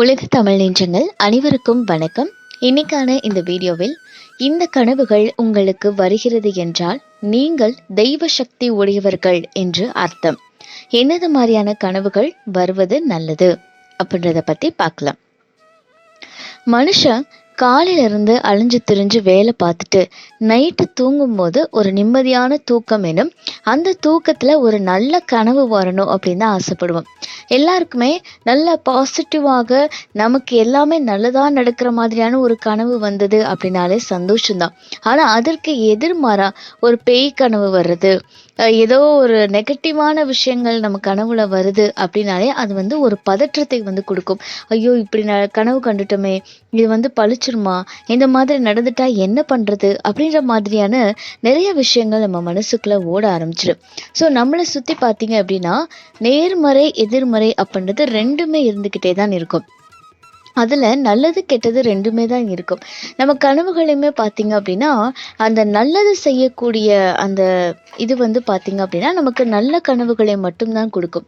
உலக தமிழ் நெஞ்சங்கள் அனைவருக்கும் வணக்கம். இன்னைக்கான இந்த வீடியோவில் இந்த கனவுகள் உங்களுக்கு வருகிறது என்றால் நீங்கள் தெய்வ சக்தி உடையவர்கள் என்று அர்த்தம். என்னது மாதிரியான கனவுகள் வருவது நல்லது அப்படின்றத பத்தி பார்க்கலாம். மனுஷன் காலையில இருந்து அழிஞ்சு திரிஞ்சு வேலை பார்த்துட்டு நைட்டு தூங்கும்போது ஒரு நிம்மதியான தூக்கம் எனும் அந்த தூக்கத்துல ஒரு நல்ல கனவு வரணும் அப்படின்னு தான் ஆசைப்படுவோம். எல்லாருக்குமே நல்ல பாசிட்டிவாக நமக்கு எல்லாமே நல்லதா நடக்கிற மாதிரியான ஒரு கனவு வந்தது அப்படின்னாலே சந்தோஷம்தான். ஆனா அதற்கு எதிர்மாறாக ஒரு பேய் கனவு வர்றது ஏதோ ஒரு நெகட்டிவான விஷயங்கள் நம்ம கனவுல வருது அப்படின்னாலே அது வந்து ஒரு பதற்றத்தை வந்து கொடுக்கும். ஐயோ இப்படி ந கனவு கண்டுட்டோமே இது வந்து பழிச்சிருமா இந்த மாதிரி நடந்துட்டா என்ன பண்றது அப்படின்ற மாதிரியான நிறைய விஷயங்கள் நம்ம மனசுக்குள்ள ஓட ஆரம்பிச்சிடும். ஸோ நம்மளை சுற்றி பார்த்தீங்க அப்படின்னா நேர்மறை எதிர்மறை அப்படின்றது ரெண்டுமே இருந்துக்கிட்டே தான் இருக்கும். அதில் நல்லது கெட்டது ரெண்டுமே தான் இருக்கும். நம்ம கனவுகளையுமே பார்த்தீங்க அப்படின்னா அந்த நல்லது செய்யக்கூடிய அந்த இது வந்து பார்த்தீங்க அப்படின்னா நமக்கு நல்ல கனவுகளை மட்டும்தான் கொடுக்கும்.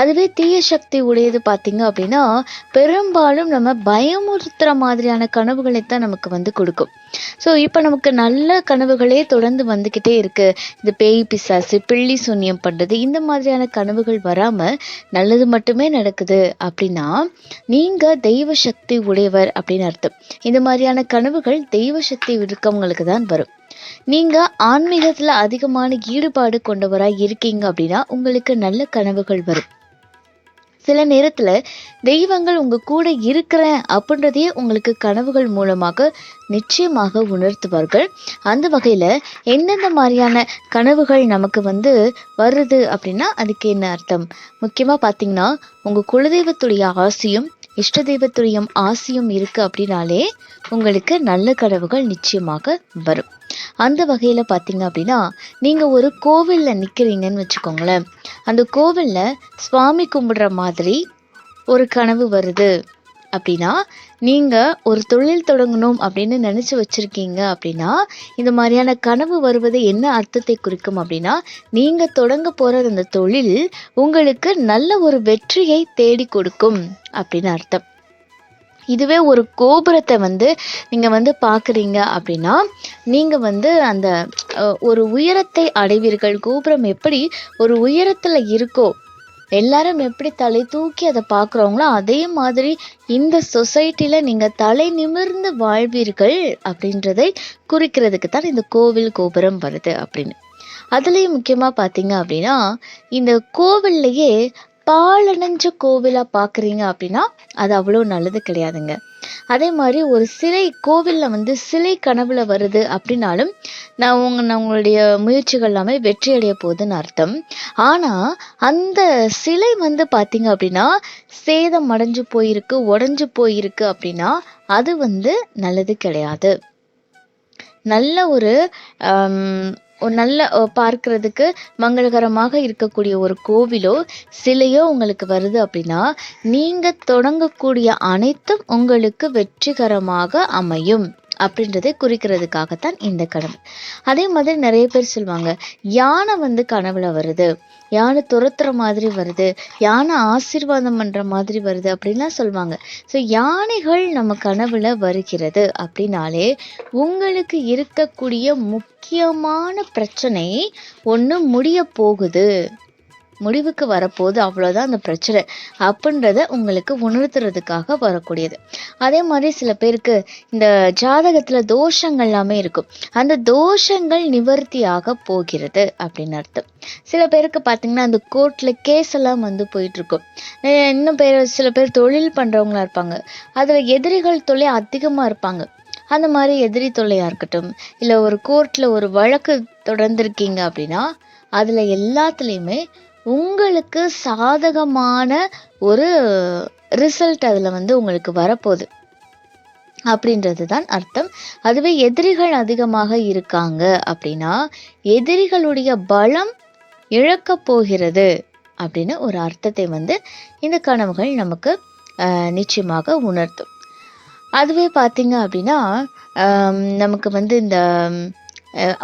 அதுவே தீய சக்தி உடையது பார்த்தீங்க அப்படின்னா பெரும்பாலும் நம்ம பயமுறுத்துகிற மாதிரியான கனவுகளை தான் நமக்கு வந்து கொடுக்கும். ஸோ இப்போ நமக்கு நல்ல கனவுகளே தொடர்ந்து வந்துக்கிட்டே இருக்குது இந்த பேய் பிசாசு பிள்ளி சூன்யம் பண்ணுறது இந்த மாதிரியான கனவுகள் வராமல் நல்லது மட்டுமே நடக்குது அப்படின்னா நீங்கள் தெய்வ சக்தி சக்தி உடையவர் அப்படின்னு அர்த்தம். இந்த மாதிரியான கனவுகள் தெய்வ சக்தி இருக்கவங்களுக்கு தான் வரும். நீங்க ஆன்மீகத்துல அதிகமான ஈடுபாடு கொண்டவராய் இருக்கீங்க அப்படின்னா உங்களுக்கு நல்ல கனவுகள் வரும். சில நேரத்துல தெய்வங்கள் உங்க கூட இருக்கிறேன் அப்படின்றதையே உங்களுக்கு கனவுகள் மூலமாக நிச்சயமாக உணர்த்துவார்கள். அந்த வகையில எந்தெந்த மாதிரியான கனவுகள் நமக்கு வந்து வருது அப்படின்னா அதுக்கு என்ன அர்த்தம்? முக்கியமா பாத்தீங்கன்னா உங்க குலதெய்வத்துடைய ஆசையும் இஷ்ட தெய்வத்துறையும் ஆசையும் இருக்கு அப்படின்னாலே உங்களுக்கு நல்ல கனவுகள் நிச்சயமாக வரும். அந்த வகையில பாத்தீங்க அப்படின்னா நீங்க ஒரு கோவில்ல நிக்கிறீங்கன்னு வச்சுக்கோங்களேன். அந்த கோவில்ல சுவாமி கும்பிடுற மாதிரி ஒரு கனவு வருது. அப்படின்னா நீங்கள் ஒரு தொழில் தொடங்கணும் அப்படின்னு நினச்சி வச்சுருக்கீங்க அப்படின்னா இந்த மாதிரியான கனவு வருவது என்ன அர்த்தத்தை குறிக்கும் அப்படின்னா நீங்கள் தொடங்க போகிற அந்த தொழில் உங்களுக்கு நல்ல ஒரு வெற்றியை தேடி கொடுக்கும் அப்படின்னு அர்த்தம். இதுவே ஒரு கோபுரத்தை வந்து நீங்கள் வந்து பார்க்குறீங்க அப்படின்னா நீங்கள் வந்து அந்த ஒரு உயரத்தை அடைவீர்கள். கோபுரம் எப்படி ஒரு உயரத்தில் இருக்கோ எல்லாரும் எப்படி தலை தூக்கி அதை பார்க்குறவங்களோ அதே மாதிரி இந்த சொசைட்டில நீங்க தலை நிமிர்ந்து வாழ்வீர்கள் அப்படின்றதை குறிக்கிறதுக்கு தான் இந்த கோவில் கோபுரம் வருது அப்படின்னு. அதுலயும் முக்கியமா பாத்தீங்க அப்படின்னா இந்த கோவில்லையே பாலடைஞ்ச கோவிலாக பார்க்குறீங்க அப்படின்னா அது அவ்வளோ நல்லது கிடையாதுங்க. அதே மாதிரி ஒரு சிலை கோவில்ல வந்து சிலை கனவுல வருது அப்படின்னாலும் நான் உங்க நான் உங்களுடைய முயற்சிகள் எல்லாமே வெற்றி அடைய போகுதுன்னு அர்த்தம். ஆனால் அந்த சிலை வந்து பார்த்தீங்க அப்படின்னா சேதம் அடைஞ்சு போயிருக்கு உடஞ்சு போயிருக்கு அப்படின்னா அது வந்து நல்லது கிடையாது. நல்ல ஒரு ஒரு நல்ல பார்க்கறதுக்கு மங்களகரமாக இருக்கக்கூடிய ஒரு கோவிலோ சிலையோ உங்களுக்கு வருது அப்படின்னா நீங்க தொடங்கக்கூடிய அனைத்தும் உங்களுக்கு வெற்றிகரமாக அமையும். அப்படின்றதை குறிக்கிறதுக்காகத்தான் இந்த கனவு அதே மாதிரி நிறைய பேர் சொல்லுவாங்க யானை வந்து கனவுல வருது யானை துரத்துற மாதிரி வருது யானை ஆசீர்வாதம் பண்ணுற மாதிரி வருது அப்படின்லாம் சொல்லுவாங்க ஸோ யானைகள் நம்ம கனவுல வருகிறது அப்படின்னாலே உங்களுக்கு இருக்கக்கூடிய முக்கியமான பிரச்சனை ஒன்று முடிய போகுது. முடிவுக்கு வரப்போகுது அவ்வளோதான் அந்த பிரச்சனை. அப்படின்றத உங்களுக்கு உணர்த்துறதுக்காக வரக்கூடியது. அதே மாதிரி சில பேருக்கு இந்த ஜாதகத்தில் தோஷங்கள் எல்லாமே இருக்கும். அந்த தோஷங்கள் நிவர்த்தியாக போகிறது அப்படின்னு அர்த்தம். சில பேருக்கு பார்த்தீங்கன்னா அந்த கோர்ட்டில் கேஸ் எல்லாம் வந்து போயிட்டுருக்கும். இன்னும் பேர் சில பேர் தொழில் பண்ணுறவங்களா இருப்பாங்க. அதில் எதிரிகள் தொல்லை அதிகமாக இருப்பாங்க. அந்த மாதிரி எதிரி தொல்லையாக இருக்கட்டும் இல்லை ஒரு கோர்ட்டில் ஒரு வழக்கு தொடர்ந்துருக்கீங்க அப்படின்னா அதில் எல்லாத்துலேயுமே உங்களுக்கு சாதகமான ஒரு ரிசல்ட் அதில் வந்து உங்களுக்கு வரப்போகுது. அப்படின்றது தான் அர்த்தம். அதுவே எதிரிகள் அதிகமாக இருக்காங்க அப்படின்னா எதிரிகளுடைய பலம் இழக்கப் போகிறது அப்படின்னு ஒரு அர்த்தத்தை வந்து இந்த கனவுகள் நமக்கு நிச்சயமாக உணர்த்தும். அதுவே பார்த்தீங்க அப்படின்னா நமக்கு வந்து இந்த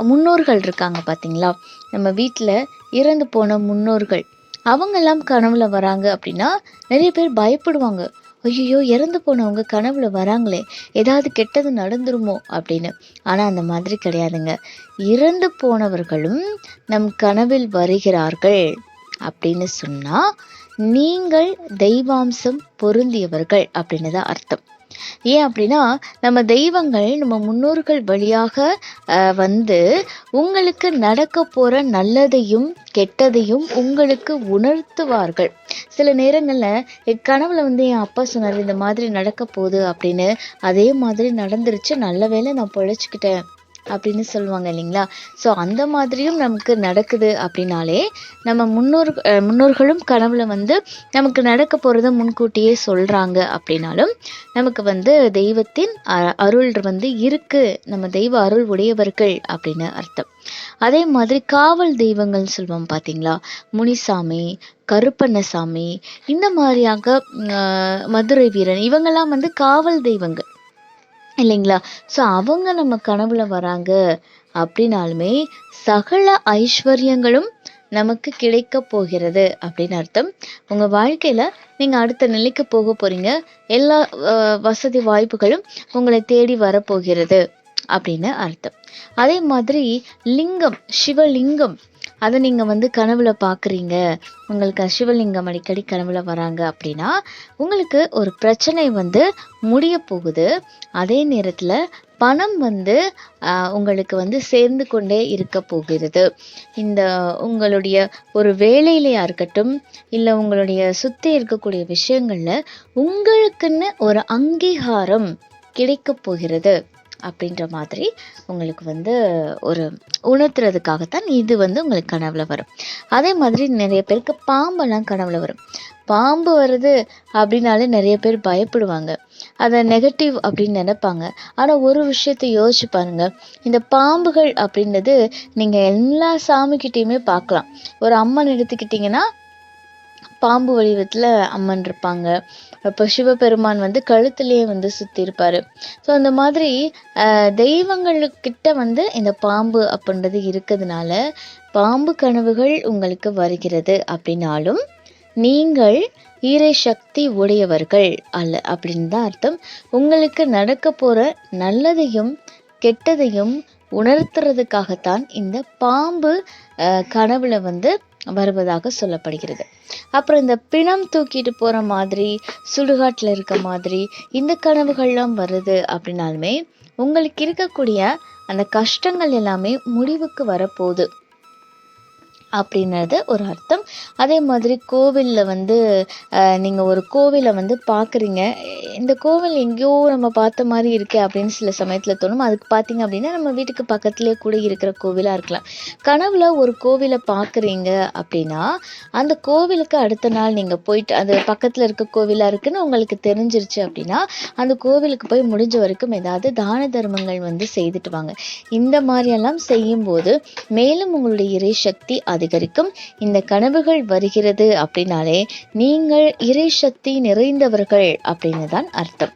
முன்னோர்கள் இருக்காங்க பார்த்தீங்களா நம்ம வீட்டில் இறந்து போன முன்னோர்கள். அவங்கெல்லாம் கனவுல வராங்க அப்படின்னா நிறைய பேர் பயப்படுவாங்க. ஐயோ இறந்து போனவங்க கனவுல வராங்களே. ஏதாவது கெட்டது நடந்துருமோ அப்படின்னு. ஆனால் அந்த மாதிரி கிடையாதுங்க. இறந்து போனவர்களும் நம் கனவில் வருகிறார்கள் அப்படின்னு சொன்னால் நீங்கள் தெய்வாம்சம் பொருந்தியவர்கள் அப்படின்னு தான் அர்த்தம். ஏன் அப்படின்னா நம்ம தெய்வங்கள் நம்ம முன்னோர்கள் வழியாக அஹ், வந்து உங்களுக்கு நடக்க போற நல்லதையும் கெட்டதையும் உங்களுக்கு உணர்த்துவார்கள். சில நேரங்களில் என் கனவுல வந்து என் அப்பா சொன்னார் இந்த மாதிரி நடக்க போகுது அப்படின்னு. அதே மாதிரி நடந்துருச்சு. நல்ல வேளை நான் பொழைச்சிக்கிட்டேன். அப்படின்னு சொல்லுவாங்க இல்லைங்களா? ஸோ அந்த மாதிரியும் நமக்கு நடக்குது அப்படின்னாலே நம்ம முன்னோர் முன்னோர்களும் கனவுல வந்து நமக்கு நடக்க போகிறத முன்கூட்டியே சொல்கிறாங்க அப்படின்னாலும் நமக்கு வந்து தெய்வத்தின் அ- அருள் வந்து இருக்குது நம்ம தெய்வ அருள் உடையவர்கள் அப்படின்னு அர்த்தம். அதே மாதிரி காவல் தெய்வங்கள் சொல்லுவோம் பார்த்தீங்களா முனிசாமி கருப்பண்ணசாமி இந்த மாதிரியாக மதுரை வீரன் இவங்கெல்லாம் வந்து காவல் தெய்வங்கள். இல்லைங்களா? ஸோ அவங்க நம்ம கனவுல வராங்க அப்படின்னாலுமே சகல ஐஸ்வர்யங்களும் நமக்கு கிடைக்க போகிறது அப்படின்னு அர்த்தம். உங்கள் வாழ்க்கையில் நீங்கள் அடுத்த நிலைக்கு போக போகிறீங்க எல்லா வசதி வாய்ப்புகளும் உங்களை தேடி வரப்போகிறது அப்படின்னு அர்த்தம். அதே மாதிரி லிங்கம் சிவலிங்கம் அதை நீங்கள் வந்து கனவுல பார்க்குறீங்க உங்களுக்கு சிவலிங்கம் அடிக்கடி கனவுல வராங்க அப்படின்னா உங்களுக்கு ஒரு பிரச்சனை வந்து முடிய போகுது. அதே நேரத்தில் பணம் வந்து உங்களுக்கு வந்து சேர்ந்து கொண்டே இருக்க போகிறது. இந்த உங்களுடைய ஒரு வேலையிலையா இருக்கட்டும் இல்லை உங்களுடைய சுற்றி இருக்கக்கூடிய விஷயங்களில் உங்களுக்குன்னு ஒரு அங்கீகாரம் கிடைக்க போகிறது. அப்படின்ற மாதிரி உங்களுக்கு வந்து ஒரு உணர்த்துறதுக்காகத்தான் இது வந்து உங்களுக்கு கனவுல வரும். அதே மாதிரி நிறைய பேருக்கு பாம்பெல்லாம் கனவுல வரும். பாம்பு வருது அப்படின்னாலே நிறைய பேர் பயப்படுவாங்க. அதை நெகட்டிவ் அப்படின்னு நினைப்பாங்க. ஆனால் ஒரு விஷயத்தை யோசிச்சு பாருங்க. இந்த பாம்புகள் அப்படின்றது நீங்கள் எல்லா சாமிக்கிட்டேயுமே பார்க்கலாம். ஒரு அம்மன் எடுத்துக்கிட்டிங்கன்னா பாம்பு வடிவத்தில் அம்மன் இருப்பாங்க. அப்போ சிவபெருமான் வந்து கழுத்துலேயே வந்து சுற்றி இருப்பார் ஸோ அந்த மாதிரி தெய்வங்களுக்கிட்ட வந்து இந்த பாம்பு அப்படின்றது இருக்கிறதுனால பாம்பு கனவுகள் உங்களுக்கு வருகிறது அப்படின்னாலும் நீங்கள் ஈரை சக்தி உடையவர்கள் அல்ல அப்படின்னு தான் அர்த்தம். உங்களுக்கு நடக்க போகிற நல்லதையும் கெட்டதையும் உணர்த்துறதுக்காகத்தான் இந்த பாம்பு கனவுல வந்து வருவதாக சொல்லப்படுகிறது. அப்புறம் இந்த பிணம் தூக்கிட்டு போற மாதிரி சுடுகாட்டுல இருக்க மாதிரி இந்த கனவுகள்லாம் வருது அப்படின்னாலுமே உங்களுக்கு இருக்கக்கூடிய அந்த கஷ்டங்கள் எல்லாமே முடிவுக்கு வரப்போகுது. அப்படின்றது ஒரு அர்த்தம். அதே மாதிரி கோவிலில் வந்து நீங்கள் ஒரு கோவிலை வந்து பார்க்குறீங்க. இந்த கோவில் எங்கேயோ நம்ம பார்த்த மாதிரி இருக்கே அப்படின்னு சில சமயத்தில் தோணும். அதுக்கு பார்த்தீங்க அப்படின்னா நம்ம வீட்டுக்கு பக்கத்துலேயே கூட இருக்கிற கோவிலாக இருக்கலாம். கனவில் ஒரு கோவிலை பார்க்குறீங்க அப்படின்னா அந்த கோவிலுக்கு அடுத்த நாள் நீங்கள் போயிட்டு அது பக்கத்தில் இருக்க கோவிலாக இருக்குன்னு உங்களுக்கு தெரிஞ்சிருச்சு அப்படின்னா அந்த கோவிலுக்கு போய் முடிஞ்ச வரைக்கும் ஏதாவது தான தர்மங்கள் வந்து செய்துட்டு வாங்க. இந்த மாதிரியெல்லாம் செய்யும்போது மேலும் உங்களுடைய இறை சக்தி அதிகரிக்கும். இந்த கனவுகள் வருகிறது அப்படின்னாலே நீங்கள் இறை சக்தி நிறைந்தவர்கள் அப்படின்னு தான் அர்த்தம்.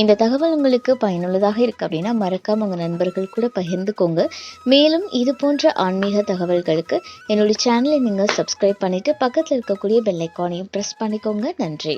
இந்த தகவல் உங்களுக்கு பயனுள்ளதாக இருக்கு அப்படின்னா மறக்காம உங்கள் நண்பர்கள் கூட பகிர்ந்துக்கோங்க. மேலும் இது போன்ற ஆன்மீக தகவல்களுக்கு என்னுடைய சேனலை நீங்கள் சப்ஸ்கிரைப் பண்ணிவிட்டு பக்கத்தில் இருக்கக்கூடிய பெல்லைக்கானையும் ப்ரெஸ் பண்ணிக்கோங்க. நன்றி.